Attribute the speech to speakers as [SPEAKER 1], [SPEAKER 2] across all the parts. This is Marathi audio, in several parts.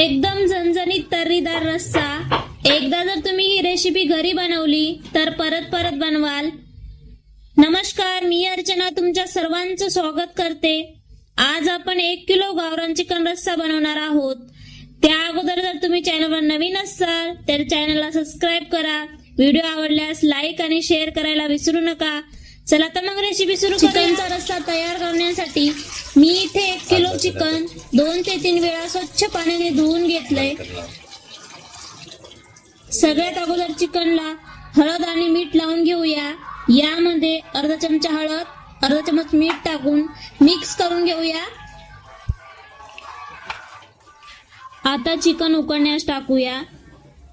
[SPEAKER 1] एकदम झणझणीत तर्रीदार रस्सा. एकदा जर तुम्ही ही रेसिपी घरी बनवली तर परत परत बनवाल. नमस्कार मी अर्चना तुमच्या सर्वांचं स्वागत करते. आज आपण एक किलो गावरान चिकन रस्सा बनवणार आहोत. त्या अगोदर जर तुम्ही चॅनलवर नवीन असाल तर चॅनलला सबस्क्राईब करा. व्हिडिओ आवडल्यास लाईक आणि शेअर करायला विसरू नका. चला तर मग रेसिपी सुरू चिकनचा रस्सा तयार करण्यासाठी मी इथे एक किलो चिकन दोन ते तीन वेळा स्वच्छ पाण्याने धुवून घेतलंय. सगळ्यात अगोदर चिकनला हळद आणि मीठ लावून घेऊया. यामध्ये अर्धा चमचा हळद अर्धा चमच मीठ टाकून मिक्स करून घेऊया. आता चिकन उकडण्यास टाकूया.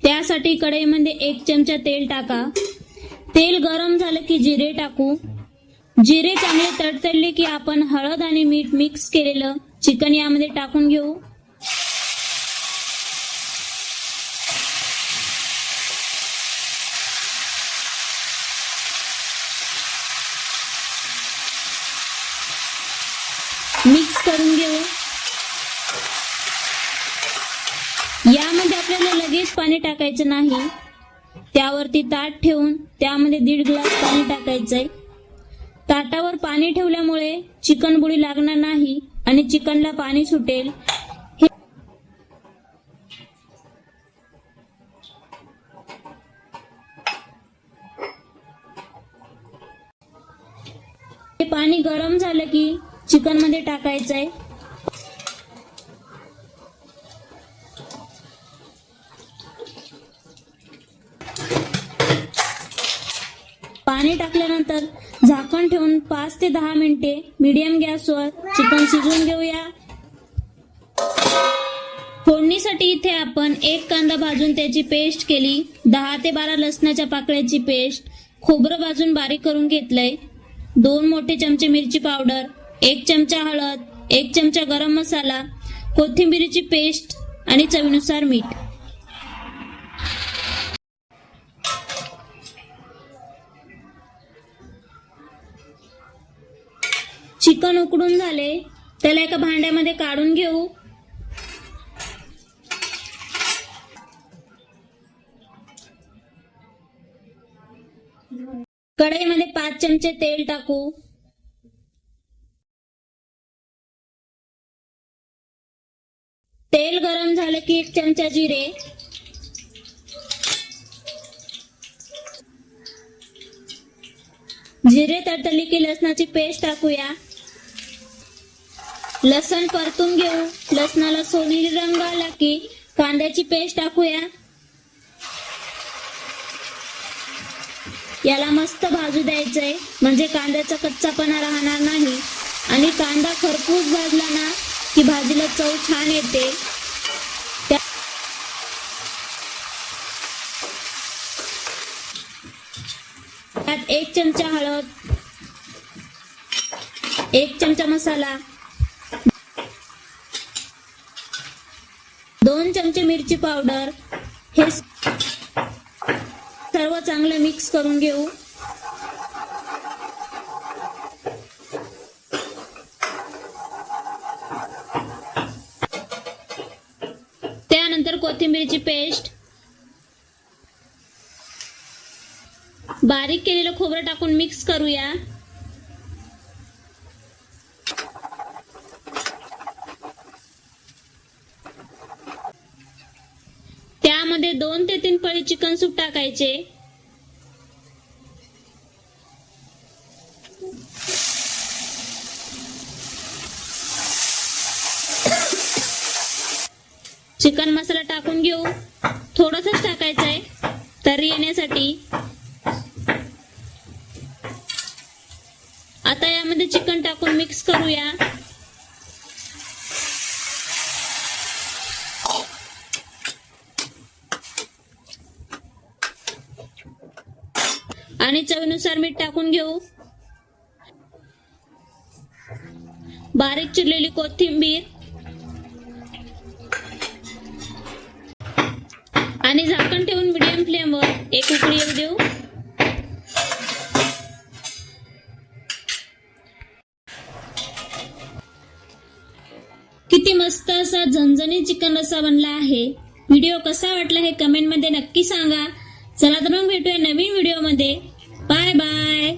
[SPEAKER 1] त्यासाठी कढईमध्ये एक चमचा तेल टाका. तेल गरम झालं की जिरे टाकू. जिरे चांगले तडतडले की आपण हळद आणि मीठ मिक्स केलेलं चिकन यामध्ये टाकून घेऊ. मिक्स करून घेऊ. यामध्ये आपल्याला लगेच पाणी टाकायचं नाही. त्यावरती ताट ठेवून त्यामध्ये दीड ग्लास पाणी टाकायचंय ताटावर पाणी ठेवल्यामुळे चिकन बुडी लागणार नाही आणि चिकनला पाणी सुटेल. हे- पाणी गरम झालं की चिकनमध्ये टाकायचंय पाणी टाकल्यानंतर झाकण ठेवून पाच ते दहा मिनिटे मीडियम गॅसवर चिकन शिजवून घेऊया. फोडणीसाठी इथे आपण एक कांदा भाजून त्याची पेस्ट केली. दहा ते बारा लसणाच्या पाकळ्याची पेस्ट खोबरं भाजून बारीक करून घेतलंय. दोन मोठे चमचे मिरची पावडर एक चमचा हळद एक चमचा गरम मसाला कोथिंबिरीची पेस्ट आणि चवीनुसार मीठ. चिकन उकडून झाले. त्याला एका भांड्यामध्ये काढून घेऊ. कढईमध्ये पाच चमचे तेल टाकू. तेल गरम झालं की एक चमचा जिरे. जिरे तडतडली की लसणाची पेस्ट टाकूया. लसण परतून घेऊ. लसणाला सोनेरी रंग आला की कांद्याची पेस्ट टाकूया. याला मस्त भाजू द्यायचंय. म्हणजे कांद्याचा कच्चापणा राहणार नाही. आणि कांदा खरपूस भाजला ना की भाजीला चव छान येते. त्यात एक चमचा हळद एक चमचा मसाला दोन चमचे मिरची पावडर. हे सर्व चांगलं मिक्स करून घेऊ. त्यानंतर कोथिंबीरची पेस्ट. बारीक केलेलं खोबरं टाकून मिक्स करूया त्यामध्ये दोन ते तीन पळी चिकन सूप टाकायचे. चिकन मसाला टाकून घेऊ. थोडंसंच टाकायचं आहे. तरी येण्यासाठी. आता यामध्ये चिकन टाकून मिक्स करूया. आणि चवीनुसार मीठ टाकून घेऊ. बारीक चिरलेली कोथिंबीर. आणि झाकण ठेवून मिडियम फ्लेमवर एक उकळी येऊ देऊ. किती मस्त असा झणझणीत चिकन रस्सा बनला आहे. व्हिडिओ कसा वाटला हे कमेंटमध्ये नक्की सांगा. चला तर मग भेटूया नवीन व्हिडिओमध्ये बाय बाय